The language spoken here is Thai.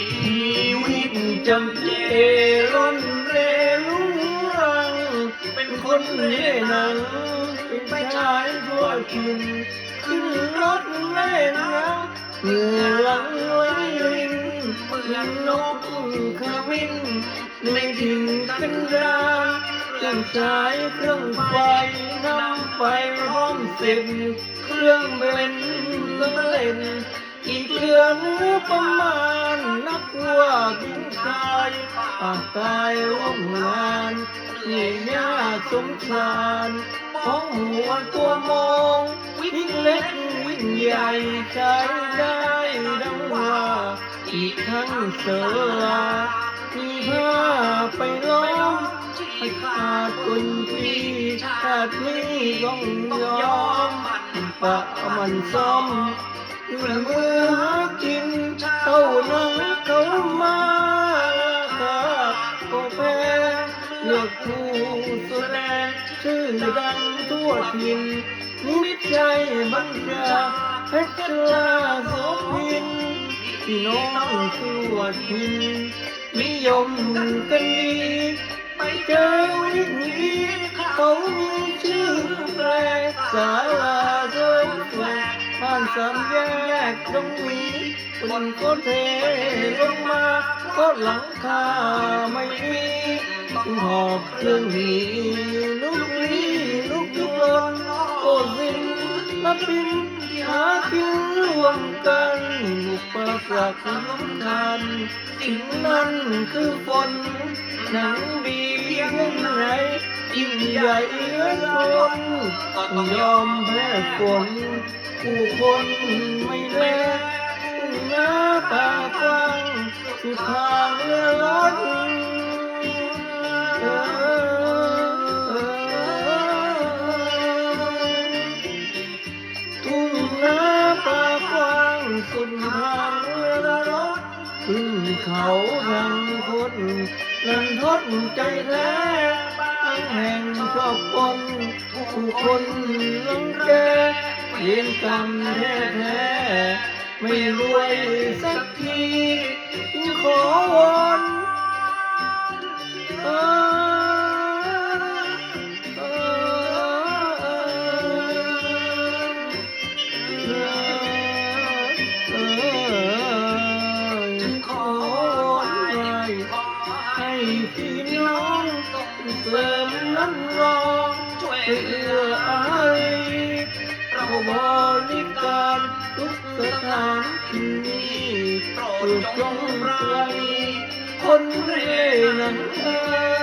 ชีวิตจำเจร่อนเรลุ่งรัง เป็นคนเล่หนังเป็นชายทั่วถิ่นขึ้นรถเล่นังเหงื่อหลังไหลรินเหมือนนกขมิ้นในถิ่นเป็นราเครื่องฉายเครื่องไฟน้ำไฟห้อมเสร็จเครื่องเบนเล่น อีกเรื่อประมาณนักว่ากินชายปากกายร่วมงานเหนื่อยยาสงสารของหัวตัวมอง วิ่งเล็กวิ่งใหญ่ใช้ได้ดังว่าอีกทั้งเสือมีผ้าไปล้อมให้ขาดคนที่ชาตินี้ต้องยอมปะมันซ้อม เมื่อมือหากินเท่านั้นเขามาครับก็แพ้เลือกผู้แสดงชื่อดังทั่วถิ่นนิจใจบัญชาเพชรลาสพินพี่น้องทั่วถิ่นนิยมกันดีไปเจอวิธีเขามีชื่อแปลกสาลาานสามแยกตรงนี้คนก็เทลงมา ก็หลังคาไม่มีหอบเครื่องหนีลุก นนับบินหากินร่วมกันอุปสรรคสำคัญสิ่งนั้นคือฝนหนังดีเพียงไรยิ่งใหญ่เหลือล้นต้องยอมแพ้ฝนผู้คนไม่แล สุดทางเรือรถขึ้นเขาทางคดนันทดใจแท้ตั้งแห่งชอบคนผู้คนลังแกเวียนกรรมแท้แท้ไม่รวยสักที ริมน้ำรองช่วยเหลืออาเราบริการทุกสถานที่โปรดจงไรคนเร่นั้นเออเออ